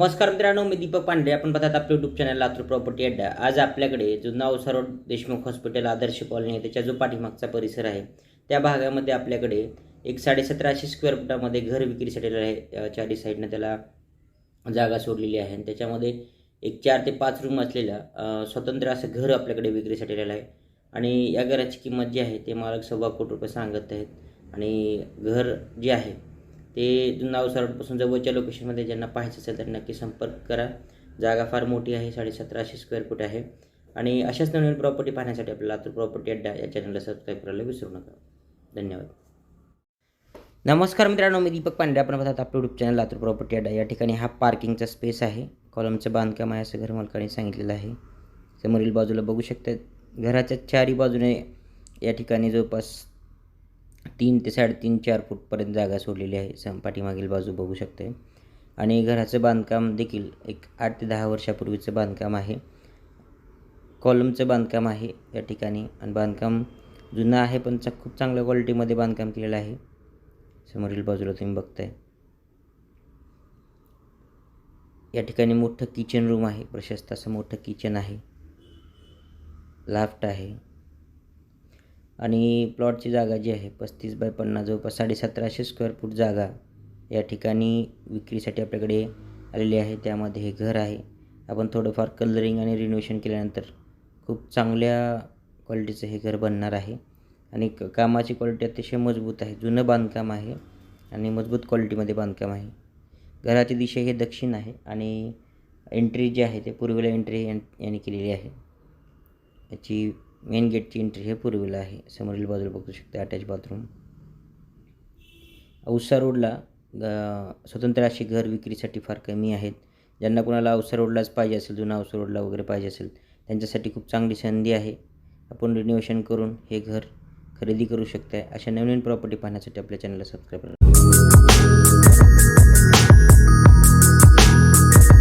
नमस्कार मित्रांनो मी दीपक पांडे. आपण बघतात आपल्या युट्यूब चॅनल लातूर प्रॉपर्टी अड्डा आज आपल्याकडे जो नाव road Deshmukh hospital Adarsh colony आहे त्याच्या जो पाठीमागचा परिसर आहे त्या भागामध्ये आपल्याकडे एक साडेसतराशे स्क्वेअर फुटामध्ये घर विक्रीसाठी आहे. चारी साईडनं त्याला जागा सोडलेली आहे आणि त्याच्यामध्ये एक चार ते पाच रूम असलेलं स्वतंत्र असं घर आपल्याकडे विक्रीसाठी आलेलं आहे. आणि या घराची किंमत जी आहे ते मालक सव्वा कोटी रुपये सांगत आहेत. आणि घर जे आहे ते नाव रोडपासून जवळच्या लोकेशनमध्ये ज्यांना पाहायचं असेल तर नक्की संपर्क करा. जागा फार मोठी आहे साडेसतराशे स्क्वेअर फूट आहे. आणि अशाच नवीन प्रॉपर्टी पाहण्यासाठी आपल्याला लातूर प्रॉपर्टी अड्डा या चॅनलला सबस्क्राईब करायला विसरू नका. धन्यवाद. नमस्कार मित्रांनो मी दीपक पांडे. आपण बघतात आपलं यूट्यूब चॅनल लातूर प्रॉपर्टी अड्डा. या ठिकाणी हा पार्किंगचा स्पेस आहे. कॉलमचं बांधकाम आहे असं घर मालकाने सांगितलेलं आहे. समोरील बाजूला बघू शकतात घराच्या चारी बाजूने या ठिकाणी जवळपास तीन ते साडेतीन चार फूटपर्यंत जागा सोडलेली आहे. सम पाठीमागील बाजू बघू शकते. आणि घराचं बांधकाम देखील एक आठ ते दहा वर्षापूर्वीचं बांधकाम आहे. कॉलमचं बांधकाम आहे या ठिकाणी. आणि बांधकाम जुनं आहे पण चा खूप चांगल्या क्वालिटीमध्ये बांधकाम केलेलं आहे. समोरील बाजूला तुम्ही बघताय. या ठिकाणी मोठं किचन रूम आहे. प्रशस्त असं मोठं किचन आहे. लाफ्ट आहे. आणि प्लॉटची जागा जी आहे पस्तीस बाय पन्नास जवळपास साडेसतराशे स्क्वेअर फूट जागा या ठिकाणी विक्रीसाठी आपल्याकडे आलेली आहे. त्यामध्ये हे घर आहे. आपण थोडंफार कलरिंग आणि रिनोव्हेशन केल्यानंतर खूप चांगल्या क्वालिटीचं हे घर बनणार आहे. आणि क कामाची क्वालिटी अतिशय मजबूत आहे. जुनं बांधकाम आहे आणि मजबूत क्वालिटीमध्ये बांधकाम आहे. घराची दिशा हे दक्षिण आहे आणि एंट्री जी आहे ते पूर्वेला एंट्री यां यांनी केलेली आहे. याची मेन गेटची एंट्री हे पूर्वेला आहे. समोरील बाजूला बघू शकता अटॅच बाथरूम औसा रोडला स्वतंत्र अशी घर विक्रीसाठी फार कमी आहेत. ज्यांना कोणाला औसा रोडलाच पाहिजे असेल जुना औसा रोडला वगैरे पाहिजे असेल त्यांच्यासाठी खूप चांगली संधी आहे. आपण रिनोव्हेशन करून हे घर खरेदी करू शकताय. अशा नवीन प्रॉपर्टी पाहण्यासाठी आपल्या चॅनलला सबस्क्राईब करा.